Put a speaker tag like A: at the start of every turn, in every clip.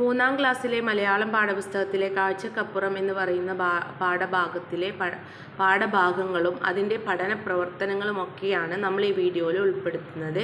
A: മൂന്നാം ക്ലാസ്സിലെ മലയാളം പാഠപുസ്തകത്തിലെ കാഴ്ചക്കപ്പുറം എന്ന് പറയുന്ന പാഠഭാഗത്തിലെ പാഠഭാഗങ്ങളും അതിന്റെ പഠന പ്രവർത്തനങ്ങളുമൊക്കെയാണ് നമ്മൾ ഈ വീഡിയോയിൽ ഉൾപ്പെടുത്തുന്നത്.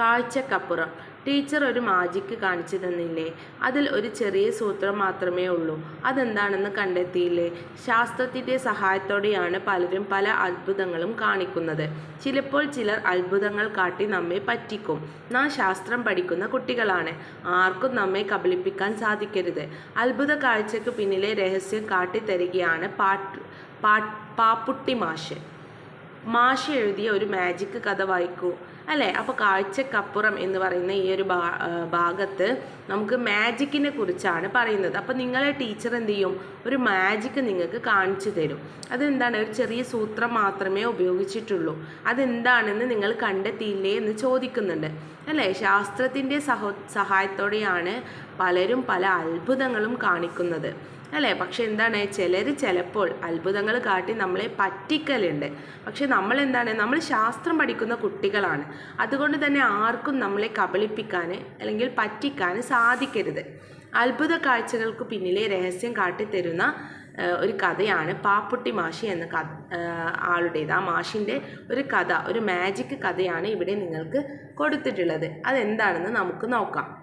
A: കാഴ്ചക്കപ്പുറം. ടീച്ചർ ഒരു മാജിക്ക് കാണിച്ചു തന്നില്ലേ? അതിൽ ഒരു ചെറിയ സൂത്രം മാത്രമേ ഉള്ളൂ. അതെന്താണെന്ന് കണ്ടെത്തിയില്ലേ? ശാസ്ത്രത്തിന്റെ സഹായത്തോടെയാണ് പലരും പല അത്ഭുതങ്ങളും കാണിക്കുന്നത്. ചിലപ്പോൾ ചിലർ അത്ഭുതങ്ങൾ കാട്ടി നമ്മെ പറ്റിക്കും. നാം ശാസ്ത്രം പഠിക്കുന്ന കുട്ടികളാണ്. ആർക്കും നമ്മെ കബളിപ്പിക്കാൻ സാധിക്കരുത്. അത്ഭുത കാഴ്ചയ്ക്ക് പിന്നിലെ രഹസ്യം കാട്ടിത്തരികയാണ് പാട്ട് പാ പാപ്പുട്ടി മാഷ്. മാഷ് എഴുതിയ ഒരു മാജിക് കഥ വായിക്കൂ. അല്ലേ? അപ്പോൾ കാഴ്ചക്കപ്പുറം എന്ന് പറയുന്ന ഈ ഒരു ഭാഗത്ത് നമുക്ക് മാജിക്കിനെ കുറിച്ചാണ് പറയുന്നത്. അപ്പോൾ നിങ്ങളെ ടീച്ചർ എന്ത് ചെയ്യും? ഒരു മാജിക്ക് നിങ്ങൾക്ക് കാണിച്ചു തരും. അതെന്താണ്? ഒരു ചെറിയ സൂത്രം മാത്രമേ ഉപയോഗിച്ചിട്ടുള്ളൂ. അതെന്താണെന്ന് നിങ്ങൾ കണ്ടെത്തിയില്ലേ എന്ന് ചോദിക്കുന്നുണ്ട്. അല്ലേ? ശാസ്ത്രത്തിന്റെ സഹോ സഹായത്തോടെയാണ് പലരും പല അത്ഭുതങ്ങളും കാണിക്കുന്നത്. അല്ലേ? പക്ഷെ എന്താണ്? ചിലർ ചിലപ്പോൾ അത്ഭുതങ്ങൾ കാട്ടി നമ്മളെ പറ്റിക്കലുണ്ട്. പക്ഷെ നമ്മൾ എന്താണ് നമ്മൾ ശാസ്ത്രം പഠിക്കുന്ന കുട്ടികളാണ്. അതുകൊണ്ട് തന്നെ ആർക്കും നമ്മളെ കബളിപ്പിക്കാൻ അല്ലെങ്കിൽ പറ്റിക്കാൻ സാധിക്കരുത്. അത്ഭുത കാഴ്ചകൾക്ക് പിന്നിലെ രഹസ്യം കാട്ടിത്തരുന്ന ഒരു കഥയാണ് പാപ്പുട്ടി മാഷി എന്ന കഥ ആളുടേത്. ആ മാഷിന്റെ ഒരു കഥ ഒരു മാജിക് കഥയാണ് ഇവിടെ നിങ്ങൾക്ക് കൊടുത്തിട്ടുള്ളത്. അതെന്താണെന്ന് നമുക്ക് നോക്കാം.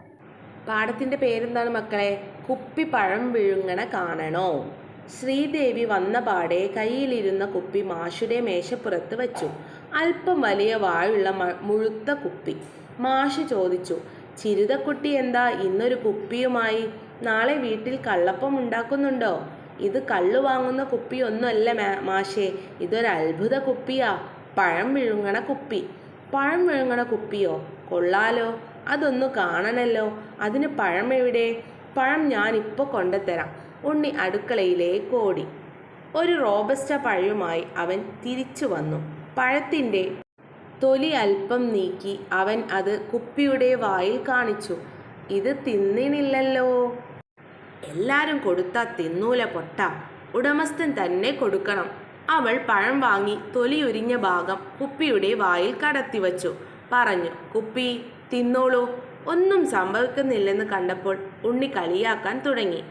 A: പാഠത്തിന്റെ പേരെന്താണ് മക്കളെ? കുപ്പി പഴം വിഴുങ്ങണ കാണണോ? ശ്രീദേവി വന്ന പാടെ കയ്യിലിരുന്ന കുപ്പി മാഷുടെ മേശപ്പുറത്ത് വെച്ചു. അല്പം വലിയ വായുള്ള മ- മുഴുത്ത കുപ്പി. മാഷു ചോദിച്ചു ചിരുതക്കുട്ടി എന്താ ഇന്നൊരു കുപ്പിയുമായി നാളെ വീട്ടിൽ കള്ളപ്പം ഉണ്ടാക്കുന്നുണ്ടോ? ഇത് കള്ളു വാങ്ങുന്ന കുപ്പിയൊന്നുമല്ല മാഷേ. ഇതൊരു അത്ഭുത കുപ്പിയാ. പഴം വിഴുങ്ങണ കുപ്പി. പഴം വിഴുങ്ങണ കുപ്പിയോ? കൊള്ളാലോ. അതൊന്നു കാണണല്ലോ. അതിന് പഴം എവിടെ? പഴം ഞാനിപ്പോൾ കൊണ്ടുതരാം. ഉണ്ണി അടുക്കളയിലേക്ക് ഓടി. ഒരു റോബസ്റ്റ പഴവുമായി അവൻ തിരിച്ചു വന്നു. പഴത്തിന്റെ തൊലി അല്പം നീക്കി അവൻ അത് കുപ്പിയുടെ വായിൽ കാണിച്ചു. ഇത് തിന്നിനില്ലല്ലോ. എല്ലാരും കൊടുത്താ തിന്നൂല പൊട്ട. ഉടമസ്ഥൻ തന്നെ കൊടുക്കണം. അവൾ പഴം വാങ്ങി തൊലിയുരിഞ്ഞ ഭാഗം കുപ്പിയുടെ വായിൽ കടത്തിവച്ചു. പറഞ്ഞു കുപ്പി തിന്നോളൂ. ഒന്നും സംഭവിക്കുന്നില്ലെന്ന് കണ്ടപ്പോൾ ഉണ്ണി കളിയാക്കാൻ തുടങ്ങി.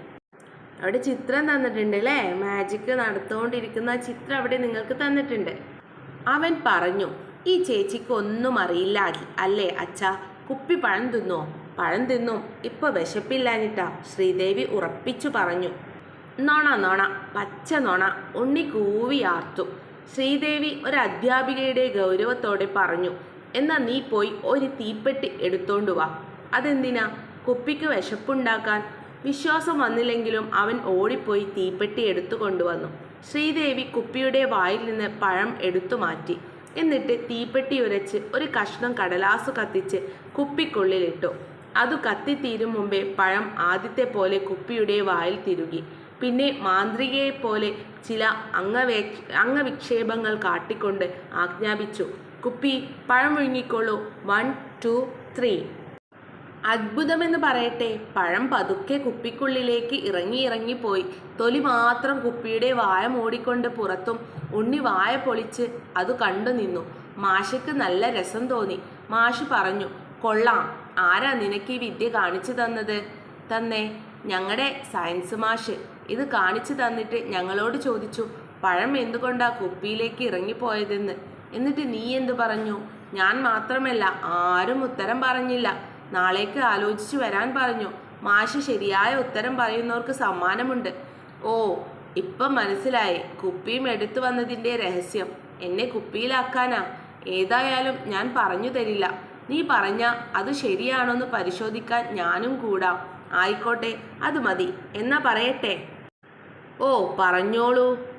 A: അവിടെ ചിത്രം തന്നിട്ടുണ്ട് അല്ലേ? മാജിക് നടത്തുകൊണ്ടിരിക്കുന്ന ചിത്രം അവിടെ നിങ്ങൾക്ക് തന്നിട്ടുണ്ട്. അവൻ പറഞ്ഞു ഈ ചേച്ചിക്ക് ഒന്നും അറിയില്ല അല്ലേ അച്ഛ? കുപ്പി പഴം തിന്നോ? പഴം തിന്നും. ഇപ്പൊ വിശപ്പില്ലാഞ്ഞിട്ടാ ശ്രീദേവി ഉറപ്പിച്ചു പറഞ്ഞു. നോണ നോണ. പച്ച നോണ. ഉണ്ണി കൂവിയാർത്തു ശ്രീദേവി ഒരു അധ്യാപികയുടെ ഗൗരവത്തോടെ പറഞ്ഞു എന്നാ നീ പോയി ഒരു തീപ്പെട്ടി എടുത്തോണ്ട് വാ. അതെന്തിനാ? കുപ്പിക്ക് വിശപ്പുണ്ടാക്കാൻ വിശ്വാസം വന്നില്ലെങ്കിലും അവൻ ഓടിപ്പോയി തീപ്പെട്ടി എടുത്തു കൊണ്ടുവന്നു. ശ്രീദേവി കുപ്പിയുടെ വായിൽ നിന്ന് പഴം എടുത്തു മാറ്റി. എന്നിട്ട് തീപ്പെട്ടി ഉരച്ച് ഒരു കഷ്ണം കടലാസ് കത്തിച്ച് കുപ്പിക്കുള്ളിലിട്ടു അത് കത്തിത്തീരും മുമ്പേ പഴം ആദ്യത്തെ പോലെ കുപ്പിയുടെ വായിൽ തിരുകി. പിന്നെ മാന്ത്രികയെപ്പോലെ ചില അംഗവേ അംഗവിക്ഷേപങ്ങൾ കാട്ടിക്കൊണ്ട് ആജ്ഞാപിച്ചു. കുപ്പി പഴം വിഴുങ്ങിക്കോളൂ വൺ ടു ത്രീ അത്ഭുതമെന്ന് പറയട്ടെ പഴം പതുക്കെ കുപ്പിക്കുള്ളിലേക്ക് ഇറങ്ങി ഇറങ്ങിപ്പോയി തൊലി മാത്രം കുപ്പിയുടെ വായ മൂടിക്കൊണ്ട് പുറത്തും ഉണ്ണി വായ പൊളിച്ച് അത് കണ്ടു നിന്നു. മാഷയ്ക്ക് നല്ല രസം തോന്നി. മാഷ് പറഞ്ഞു കൊള്ളാം. ആരാ നിനക്ക് ഈ വിദ്യ കാണിച്ചു തന്നത്? തന്നെ ഞങ്ങളുടെ സയൻസ് മാഷ്. ഇത് കാണിച്ചു തന്നിട്ട് ഞങ്ങളോട് ചോദിച്ചു പഴം എന്തുകൊണ്ടാ കുപ്പിയിലേക്ക് ഇറങ്ങിപ്പോയതെന്ന് എന്നിട്ട് നീ എന്തു പറഞ്ഞു? ഞാൻ മാത്രമല്ല ആരും ഉത്തരം പറഞ്ഞില്ല. നാളേക്ക് ആലോചിച്ചു വരാൻ പറഞ്ഞു. മാഷ് ശരിയായ ഉത്തരം പറയുന്നവർക്ക് സമ്മാനമുണ്ട്. ഓ ഇപ്പം മനസ്സിലായി. കുപ്പിയും എടുത്തു വന്നതിന്റെ രഹസ്യം. എന്നെ കുപ്പിയിലാക്കാനാ? ഏതായാലും ഞാൻ പറഞ്ഞു തരില്ല. നീ പറഞ്ഞ അത് ശരിയാണോന്ന് പരിശോധിക്കാൻ ഞാനും കൂടാം. ആയിക്കോട്ടെ അത് മതി. എന്നാ പറയട്ടെ? ഓ പറഞ്ഞോളൂ.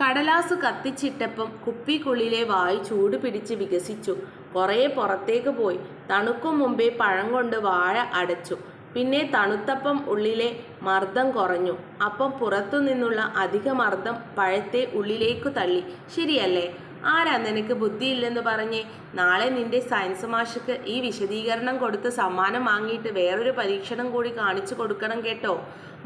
A: കടലാസ് കത്തിച്ചിട്ടപ്പം കുപ്പിക്കുള്ളിലെ വായു ചൂട് പിടിച്ച് വികസിച്ചു. കുറേ പുറത്തേക്ക് പോയി. തണുക്കും മുമ്പേ പഴം കൊണ്ട് വാഴ അടച്ചു. പിന്നെ തണുത്തപ്പം ഉള്ളിലെ മർദ്ദം കുറഞ്ഞു. അപ്പം പുറത്തു നിന്നുള്ള അധിക മർദ്ദം പഴത്തെ ഉള്ളിലേക്കു തള്ളി. ശരിയല്ലേ? ആരാ നിനക്ക് ബുദ്ധിയില്ലെന്ന് പറഞ്ഞ് നാളെ നിന്റെ സയൻസ് മാഷക്ക് ഈ വിശദീകരണം കൊടുത്ത് സമ്മാനം വാങ്ങിയിട്ട് വേറൊരു പരീക്ഷണം കൂടി കാണിച്ചു കൊടുക്കണം കേട്ടോ.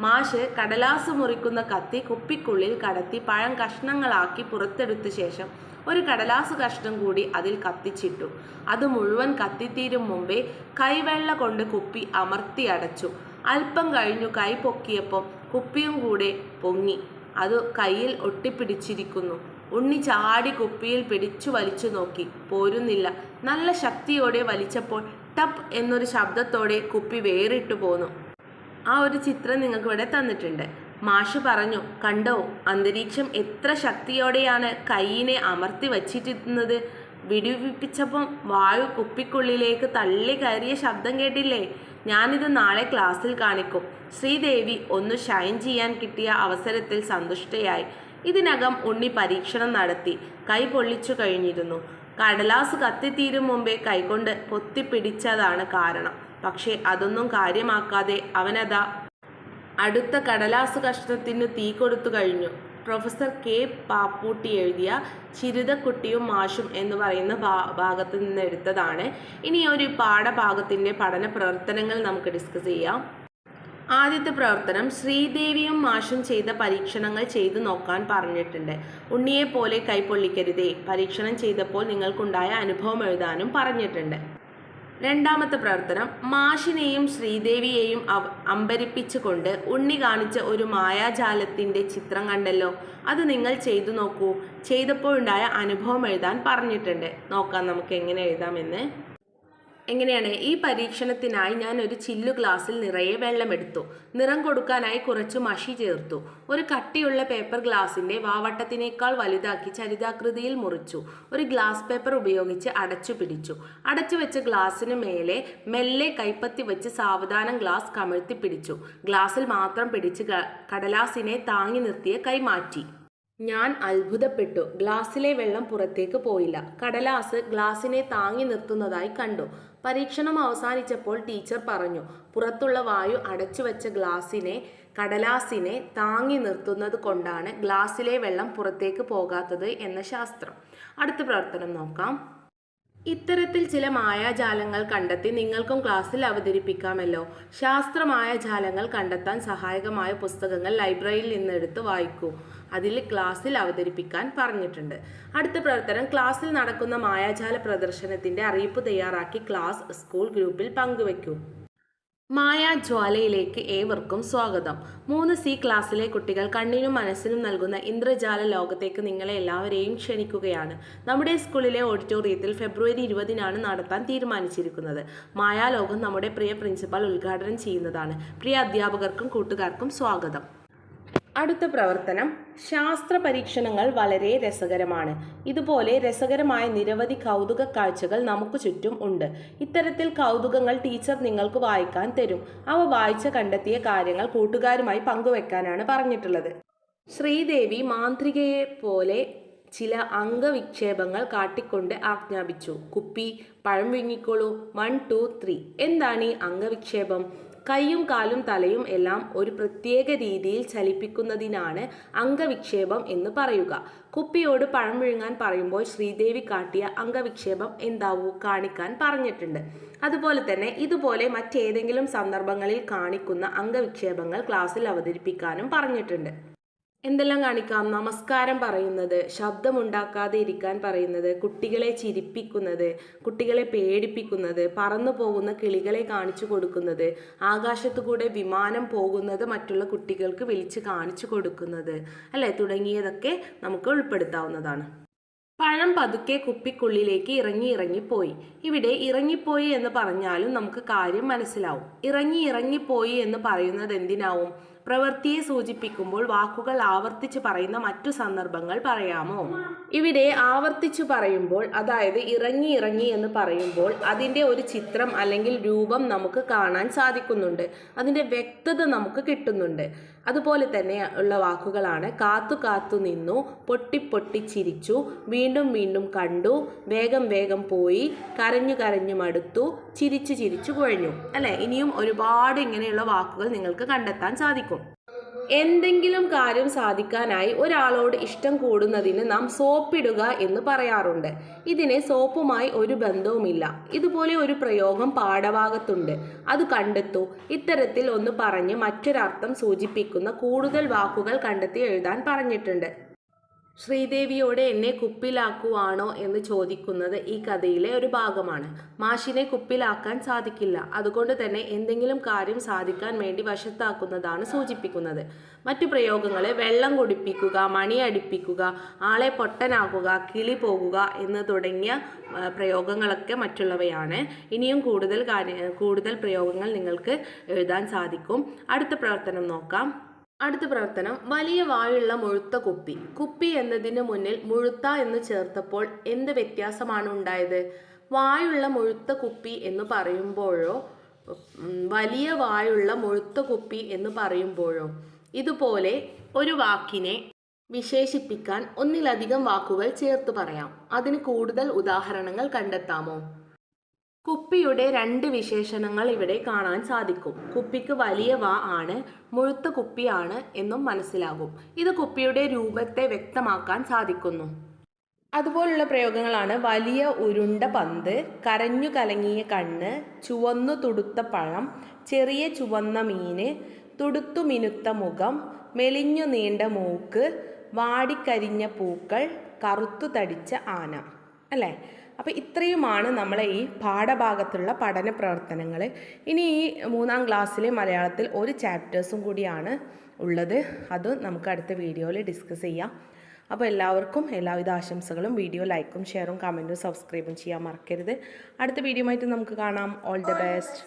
A: മാഷ് കടലാസ് മുറിക്കുന്ന കത്തി കുപ്പിക്കുള്ളിൽ കടത്തി പഴം കഷ്ണങ്ങളാക്കി പുറത്തെടുത്ത ശേഷം ഒരു കടലാസ് കഷ്ണം കൂടി അതിൽ കത്തിച്ചിട്ടു. അത് മുഴുവൻ കത്തിത്തീരും മുമ്പേ കൈവെള്ള കൊണ്ട് കുപ്പി അമർത്തി അടച്ചു. അല്പം കഴിഞ്ഞു കൈ പൊക്കിയപ്പോൾ കുപ്പിയും കൂടെ പൊങ്ങി. അത് കയ്യിൽ ഒട്ടിപ്പിടിച്ചിരിക്കുന്നു. ഉണ്ണി ചാടി കുപ്പിയിൽ പിടിച്ചു വലിച്ചു നോക്കി. പോരുന്നില്ല. നല്ല ശക്തിയോടെ വലിച്ചപ്പോൾ ടപ്പ് എന്നൊരു ശബ്ദത്തോടെ കുപ്പി വേറിട്ടു പോന്നു. ആ ഒരു ചിത്രം നിങ്ങൾക്ക് ഇവിടെ തന്നിട്ടുണ്ട്. മാഷ് പറഞ്ഞു കണ്ടോ അന്തരീക്ഷം എത്ര ശക്തിയോടെയാണ് കൈയിനെ അമർത്തി വച്ചിട്ടിരുന്നത് വിടുവിപ്പിച്ചപ്പം വായു കുപ്പിക്കുള്ളിലേക്ക് തള്ളി കയറിയ ശബ്ദം കേട്ടില്ലേ? ഞാനിത് നാളെ ക്ലാസ്സിൽ കാണിക്കും. ശ്രീദേവി ഒന്ന് ഷൈൻ ചെയ്യാൻ കിട്ടിയ അവസരത്തിൽ സന്തുഷ്ടയായി. ഇതിനകം ഉണ്ണി പരീക്ഷണം നടത്തി. കൈ പൊള്ളിച്ചു കഴിഞ്ഞിരുന്നു. കടലാസ് കത്തിത്തീരും മുമ്പേ കൈകൊണ്ട് പൊത്തിപ്പിടിച്ചതാണ് കാരണം. പക്ഷേ അതൊന്നും കാര്യമാക്കാതെ അവനതാ അടുത്ത കടലാസ് കഷ്ണത്തിന് തീ കൊടുത്തു കഴിഞ്ഞു. പ്രൊഫസർ കെ പാപ്പൂട്ടി എഴുതിയ ചിരുതക്കുട്ടിയും മാഷും എന്ന് പറയുന്ന ഭാഗത്ത് നിന്ന് എടുത്തതാണ്. ഇനി ഒരു പാഠഭാഗത്തിന്റെ പഠന പ്രവർത്തനങ്ങൾ നമുക്ക് ഡിസ്കസ് ചെയ്യാം. ആദ്യത്തെ പ്രവർത്തനം ശ്രീദേവിയും മാഷും ചെയ്ത പരീക്ഷണങ്ങൾ ചെയ്തു നോക്കാൻ പറഞ്ഞിട്ടുണ്ട്. ഉണ്ണിയെ പോലെ കൈപ്പൊള്ളിക്കരുതേ പരീക്ഷണം ചെയ്തപ്പോൾ നിങ്ങൾക്കുണ്ടായ അനുഭവം എഴുതാനും പറഞ്ഞിട്ടുണ്ട്. രണ്ടാമത്തെ പ്രവർത്തനം മാഷിനെയും ശ്രീദേവിയെയും അമ്പരിപ്പിച്ചുകൊണ്ട് ഉണ്ണി കാണിച്ച ഒരു മായാജാലത്തിന്റെ ചിത്രം കണ്ടല്ലോ. അത് നിങ്ങൾ ചെയ്തു നോക്കൂ. ചെയ്തപ്പോഴുണ്ടായ അനുഭവം എഴുതാൻ പറഞ്ഞിട്ടുണ്ട്. നോക്കാം നമുക്ക് എങ്ങനെ എഴുതാമെന്ന്. എങ്ങനെയാണ്? ഈ പരീക്ഷണത്തിനായി ഞാൻ ഒരു ചില്ലു ഗ്ലാസ്സിൽ നിറയെ വെള്ളമെടുത്തു നിറം കൊടുക്കാനായി കുറച്ച് മഷി ചേർത്തു. ഒരു കട്ടിയുള്ള പേപ്പർ ഗ്ലാസിന്റെ വാവട്ടത്തിനേക്കാൾ വലുതാക്കി ചരിതാകൃതിയിൽ മുറിച്ചു. ഒരു ഗ്ലാസ് പേപ്പർ ഉപയോഗിച്ച് അടച്ചു പിടിച്ചു. അടച്ചു വെച്ച ഗ്ലാസ്സിന് മേലെ മെല്ലെ കൈപ്പത്തി വെച്ച് സാവധാനം ഗ്ലാസ് കമിഴ്ത്തി പിടിച്ചു. ഗ്ലാസ്സിൽ മാത്രം പിടിച്ച് കടലാസിനെ താങ്ങി നിർത്തിയ കൈ മാറ്റി. ഞാൻ അത്ഭുതപ്പെട്ടു. ഗ്ലാസ്സിലെ വെള്ളം പുറത്തേക്ക് പോയില്ല. കടലാസ് ഗ്ലാസിനെ താങ്ങി നിർത്തുന്നതായി കണ്ടു. പരീക്ഷണം അവസാനിച്ചപ്പോൾ ടീച്ചർ പറഞ്ഞു പുറത്തുള്ള വായു അടച്ചു വെച്ച ഗ്ലാസിനെ കടലാസിനെ താങ്ങി നിർത്തുന്നത് കൊണ്ടാണ് ഗ്ലാസ്സിലെ വെള്ളം പുറത്തേക്ക് പോകാത്തത് എന്ന ശാസ്ത്രം. അടുത്ത പ്രവർത്തനം നോക്കാം. ഇത്തരത്തിൽ ചില മായാജാലങ്ങൾ കണ്ടെത്തി നിങ്ങൾക്കും ക്ലാസ്സിൽ അവതരിപ്പിക്കാമല്ലോ. ശാസ്ത്ര മായാജാലങ്ങൾ കണ്ടെത്താൻ സഹായകമായ പുസ്തകങ്ങൾ ലൈബ്രറിയിൽ നിന്നെടുത്ത് വായിക്കൂ. അതിൽ ക്ലാസ്സിൽ അവതരിപ്പിക്കാൻ പറഞ്ഞിട്ടുണ്ട്. അടുത്ത പ്രവർത്തനം ക്ലാസ്സിൽ നടക്കുന്ന മായാജാല പ്രദർശനത്തിന്റെ അറിയിപ്പ് തയ്യാറാക്കി ക്ലാസ് സ്കൂൾ ഗ്രൂപ്പിൽ പങ്കുവയ്ക്കൂ. മായാജ്വാലയിലേക്ക് ഏവർക്കും സ്വാഗതം. മൂന്ന് സി ക്ലാസ്സിലെ കുട്ടികൾ കണ്ണിനും മനസ്സിനും നൽകുന്ന ഇന്ദ്രജാല ലോകത്തേക്ക് നിങ്ങളെ എല്ലാവരെയും ക്ഷണിക്കുകയാണ്. നമ്മുടെ സ്കൂളിലെ ഓഡിറ്റോറിയത്തിൽ ഫെബ്രുവരി ഇരുപതിനാണ് നടത്താൻ തീരുമാനിച്ചിരിക്കുന്നത്. മായാലോകം നമ്മുടെ പ്രിയ പ്രിൻസിപ്പാൾ ഉദ്ഘാടനം ചെയ്യുന്നതാണ്. പ്രിയ അധ്യാപകർക്കും കൂട്ടുകാർക്കും സ്വാഗതം. അടുത്ത പ്രവർത്തനം ശാസ്ത്ര പരീക്ഷണങ്ങൾ വളരെ രസകരമാണ്. ഇതുപോലെ രസകരമായ നിരവധി കൗതുക കാഴ്ചകൾ നമുക്ക് ചുറ്റും ഉണ്ട്. ഇത്തരത്തിൽ കൗതുകങ്ങൾ ടീച്ചർ നിങ്ങൾക്ക് വായിക്കാൻ തരും. അവ വായിച്ച കണ്ടെത്തിയ കാര്യങ്ങൾ കൂട്ടുകാരുമായി പങ്കുവെക്കാനാണ് പറഞ്ഞിട്ടുള്ളത്. ശ്രീദേവി മാന്ത്രികയെ പോലെ ചില അംഗവിക്ഷേപങ്ങൾ കാട്ടിക്കൊണ്ട് ആജ്ഞാപിച്ചു. കുപ്പി പഴം വിങ്ങിക്കോളൂ വൺ ടു ത്രീ എന്താണ് ഈ അംഗവിക്ഷേപം? കൈയും കാലും തലയും എല്ലാം ഒരു പ്രത്യേക രീതിയിൽ ചലിപ്പിക്കുന്നതിനാണ് അംഗവിക്ഷേപം എന്ന് പറയുക. കുപ്പിയോട് പഴം വിഴുങ്ങാൻ പറയുമ്പോൾ ശ്രീദേവി കാട്ടിയ അംഗവിക്ഷേപം എന്താവൂ കാണിക്കാൻ പറഞ്ഞിട്ടുണ്ട്. അതുപോലെ തന്നെ ഇതുപോലെ മറ്റേതെങ്കിലും സന്ദർഭങ്ങളിൽ കാണിക്കുന്ന അംഗവിക്ഷേപങ്ങൾ ക്ലാസ്സിൽ അവതരിപ്പിക്കാനും പറഞ്ഞിട്ടുണ്ട്. എന്തെല്ലാം കാണിക്കാം? നമസ്കാരം പറയുന്നത് ശബ്ദമുണ്ടാക്കാതെ ഇരിക്കാൻ പറയുന്നത് കുട്ടികളെ ചിരിപ്പിക്കുന്നത് കുട്ടികളെ പേടിപ്പിക്കുന്നത് പറന്നു പോകുന്ന കിളികളെ കാണിച്ചു കൊടുക്കുന്നത് ആകാശത്തു കൂടെ വിമാനം പോകുന്നത് മറ്റുള്ള കുട്ടികൾക്ക് വിളിച്ച് കാണിച്ചു കൊടുക്കുന്നത് അല്ലേ? തുടങ്ങിയതൊക്കെ നമുക്ക് ഉൾപ്പെടുത്താവുന്നതാണ്. പഴം പതുക്കെ കുപ്പിക്കുള്ളിലേക്ക് ഇറങ്ങി ഇറങ്ങിപ്പോയി ഇവിടെ ഇറങ്ങിപ്പോയി എന്ന് പറഞ്ഞാലും നമുക്ക് കാര്യം മനസ്സിലാവും. ഇറങ്ങി ഇറങ്ങിപ്പോയി എന്ന് പറയുന്നത് എന്തിനാവും? പ്രവൃത്തിയെ സൂചിപ്പിക്കുമ്പോൾ വാക്കുകൾ ആവർത്തിച്ച് പറയുന്ന മറ്റു സന്ദർഭങ്ങൾ പറയാമോ? ഇവിടെ ആവർത്തിച്ചു പറയുമ്പോൾ അതായത് ഇറങ്ങി ഇറങ്ങി എന്ന് പറയുമ്പോൾ അതിന്റെ ഒരു ചിത്രം അല്ലെങ്കിൽ രൂപം നമുക്ക് കാണാൻ സാധിക്കുന്നുണ്ട്. അതിന്റെ വ്യക്തത നമുക്ക് കിട്ടുന്നുണ്ട്. അതുപോലെ തന്നെ ഉള്ള വാക്കുകളാണ്. കാത്തു കാത്തു നിന്നു പൊട്ടി പൊട്ടി ചിരിച്ചു വീണ്ടും വീണ്ടും കണ്ടു വേഗം വേഗം പോയി കരഞ്ഞു കരഞ്ഞു മടുത്തു ചിരിച്ചു ചിരിച്ചു കുഴഞ്ഞു. അല്ലേ? ഇനിയും ഒരുപാട് ഇങ്ങനെയുള്ള വാക്കുകൾ നിങ്ങൾക്ക് കണ്ടെത്താൻ സാധിക്കും. എന്തെങ്കിലും കാര്യം സാധിക്കാനായി ഒരാളോട് ഇഷ്ടം കൂടുന്നതിന് നാം സോപ്പിടുക എന്ന് പറയാറുണ്ട്. ഇതിനെ സോപ്പുമായി ഒരു ബന്ധവുമില്ല. ഇതുപോലെ ഒരു പ്രയോഗം പാഠഭാഗത്തുണ്ട്. അത് കണ്ടെത്തൂ. ഇത്തരത്തിൽ ഒന്ന് പറഞ്ഞ് മറ്റൊരർത്ഥം സൂചിപ്പിക്കുന്ന കൂടുതൽ വാക്കുകൾ കണ്ടെത്തി എഴുതാൻ പറഞ്ഞിട്ടുണ്ട്. ശ്രീദേവിയോട് എന്നെ കുപ്പിലാക്കുവാണോ എന്ന് ചോദിക്കുന്നത് ഈ കഥയിലെ ഒരു ഭാഗമാണ്. മാഷിനെ കുപ്പിലാക്കാൻ സാധിക്കില്ല. അതുകൊണ്ട് തന്നെ എന്തെങ്കിലും കാര്യം സാധിക്കാൻ വേണ്ടി വശത്താക്കുന്നതാണ് സൂചിപ്പിക്കുന്നത്. മറ്റു പ്രയോഗങ്ങളെ വെള്ളം കുടിപ്പിക്കുക മണി അടിപ്പിക്കുക ആളെ പൊട്ടനാക്കുക കിളി പോകുക എന്ന് തുടങ്ങിയ പ്രയോഗങ്ങളൊക്കെ മറ്റുള്ളവയാണ്. ഇനിയും കൂടുതൽ കാര്യ കൂടുതൽ പ്രയോഗങ്ങൾ നിങ്ങൾക്ക് എഴുതാൻ സാധിക്കും. അടുത്ത പ്രവർത്തനം നോക്കാം. അടുത്ത പ്രവർത്തനം വലിയ വായുള്ള മുഴുത്ത കുപ്പി. കുപ്പി എന്നതിന് മുന്നിൽ മുഴുത്ത എന്ന് ചേർത്തപ്പോൾ എന്ത് വ്യത്യാസമാണ് ഉണ്ടായത്? വായുള്ള മുഴുത്ത കുപ്പി എന്ന് പറയുമ്പോഴോ വലിയ വായുള്ള മുഴുത്ത കുപ്പി എന്ന് പറയുമ്പോഴോ ഇതുപോലെ ഒരു വാക്കിനെ വിശേഷിപ്പിക്കാൻ ഒന്നിലധികം വാക്കുകൾ ചേർത്ത് പറയാം. അതിന് കൂടുതൽ ഉദാഹരണങ്ങൾ കണ്ടെത്താമോ? കുപ്പിയുടെ രണ്ട് വിശേഷണങ്ങൾ ഇവിടെ കാണാൻ സാധിക്കും. കുപ്പിക്ക് വലിയ വ ആണ് മുഴുത്ത കുപ്പിയാണ് എന്നും മനസ്സിലാകും. ഇത് കുപ്പിയുടെ രൂപത്തെ വ്യക്തമാക്കാൻ സാധിക്കുന്നു. അതുപോലുള്ള പ്രയോഗങ്ങളാണ് വലിയ ഉരുണ്ട പന്ത് കരഞ്ഞു കലങ്ങിയ കണ്ണ് ചുവന്നു തുടുത്ത പഴം ചെറിയ ചുവന്ന മീന് തുടുത്തു മിനുത്ത മുഖം മെലിഞ്ഞു നീണ്ട മൂക്ക് വാടിക്കരിഞ്ഞ പൂക്കൾ കറുത്തു തടിച്ച ആന. അല്ലേ? അപ്പോൾ ഇത്രയുമാണ് നമ്മളെ ഈ പാഠഭാഗത്തുള്ള പഠന പ്രവർത്തനങ്ങൾ ഇനി ഈ മൂന്നാം ക്ലാസ്സിലെ മലയാളത്തിൽ ഒരു ചാപ്റ്റേഴ്സും കൂടിയാണ് ഉള്ളത്. അത് നമുക്ക് അടുത്ത വീഡിയോയിൽ ഡിസ്കസ് ചെയ്യാം. അപ്പോൾ എല്ലാവർക്കും എല്ലാവിധ ആശംസകളും. വീഡിയോ ലൈക്കും ഷെയറും കമന്റും സബ്സ്ക്രൈബും ചെയ്യാൻ മറക്കരുത്. അടുത്ത വീഡിയോ ആയിട്ട് നമുക്ക് കാണാം. All the best